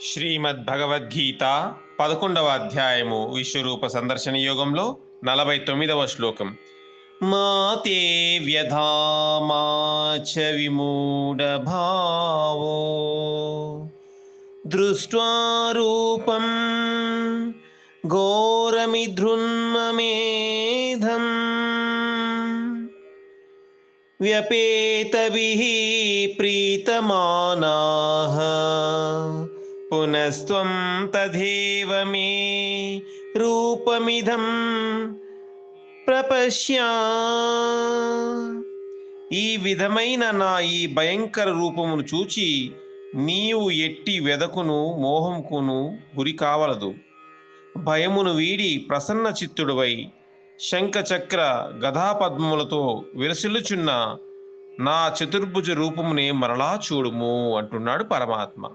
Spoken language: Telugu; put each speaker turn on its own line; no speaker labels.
శ్రీమద్ భగవద్గీత పదకొండవ అధ్యాయము విశ్వరూప సందర్శన యోగంలో నలభై తొమ్మిదవ శ్లోకం. మాతే వ్యధామాచ విమూఢ భావో. దృష్ట్వా రూపం ప్రీతమానాः. పునస్త్వం తథేవ మే రూపమిదం ప్రపశ్యా ఈ విధమైన నా ఈ భయంకర రూపమును చూచి నీవు ఎట్టి వెదకును మోహంకును గురి కావలదు. భయమును వీడి ప్రసన్న చిత్తుడువై శంఖచక్ర గదాపద్మములతో విరసిల్లుచున్న నా చతుర్భుజ రూపమునే మరలా చూడుము అంటున్నాడు పరమాత్మ.